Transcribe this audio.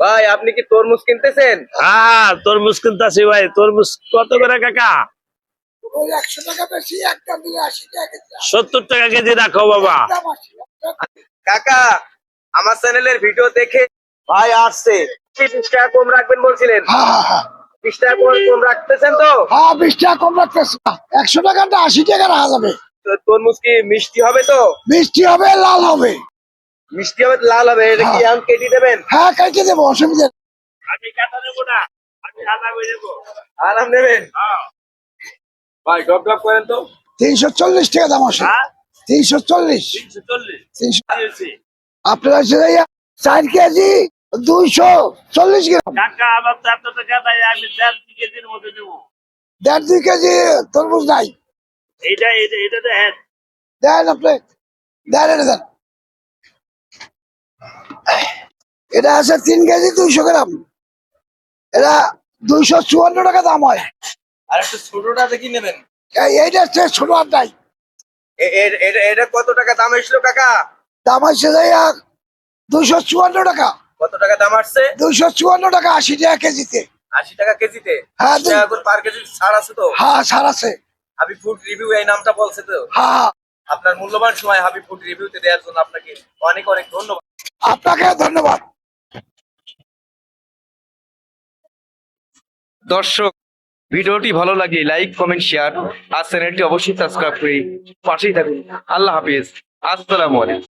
ভাই আপনি কি তরমুজ কিনতেছেন? হ্যাঁ তরমুজ কিনতেছি ভাই। তরমুজ কত করে কাকা? সত্তর টাকা কেজি রাখো বাবা। কাকা আমার চ্যানেলের ভিডিও দেখে ভাই আসছে। বিশ টাকা কম রাখবেন বলছিলেন। হ্যাঁ হ্যাঁ হ্যাঁ। বিশ টাকা কম রাখতেছেন তো? হ্যাঁ বিশ টাকা কম রাখতেছে। একশো টাকাটা আশি টাকা রাখা যাবে। তরমুজ কি মিষ্টি হবে তো? মিষ্টি হবে লাল হবে। মিষ্টি হবে লাল হবে এটা কি এখন কেটে দেবেন? হ্যাঁ কেটে দেবো অসুবিধা নেই। আমি কাটা নেব না আমি আদা করে দেবো আরাম নেবেন হ্যাঁ। ভাই ডব ডব করেন তো। তিনশো চল্লিশ টাকা দাম আছে। হ্যাঁ? তিনশো চল্লিশ। তিনশো চল্লিশ। আপনার চার কেজি দুইশো চল্লিশ গ্রাম। দেড় দুই কেজির মধ্যে দেবো দেড় দুই কেজি তরমুজ নাই। এইটা এটা এটা দেখেন দেন আপনি দেন এটা দেন। এটা আছে তিন কেজি দুইশো গ্রাম। এটা দুইশো চুয়ান্ন টাকা দাম হয়। আর একটু ছোটটা দেখি নেবেন। এইটা হচ্ছে ছোট আড্ডাই। এটা কত টাকা দাম এসলো কাকা? দাম যাইয়া দুইশো চুয়ান্ন টাকা। কত টাকা দাম আসছে? দুইশো চুয়ান্ন টাকা আশি টাকা কেজিতে। আশি টাকা কেজিতে? হ্যাঁ, পার কেজি ছাড় আছে তো? হ্যাঁ ছাড় আছে। হাবি ফুড রিভিউ এই নামটা বলছে তো? হ্যাঁ আপনার মূল্যবান সময় হাবি ফুড রিভিউতে দেওয়ার জন্য আপনাকে অনেক অনেক ধন্যবাদ। আপনাকে ধন্যবাদ। দর্শক, ভিডিওটি ভালো লাগে লাইক কমেন্ট শেয়ার আর চ্যানেলটি অবশ্যই সাবস্ক্রাইব করে পাশেই থাকুন। আল্লাহ হাফিজ। আসসালামু আলাইকুম।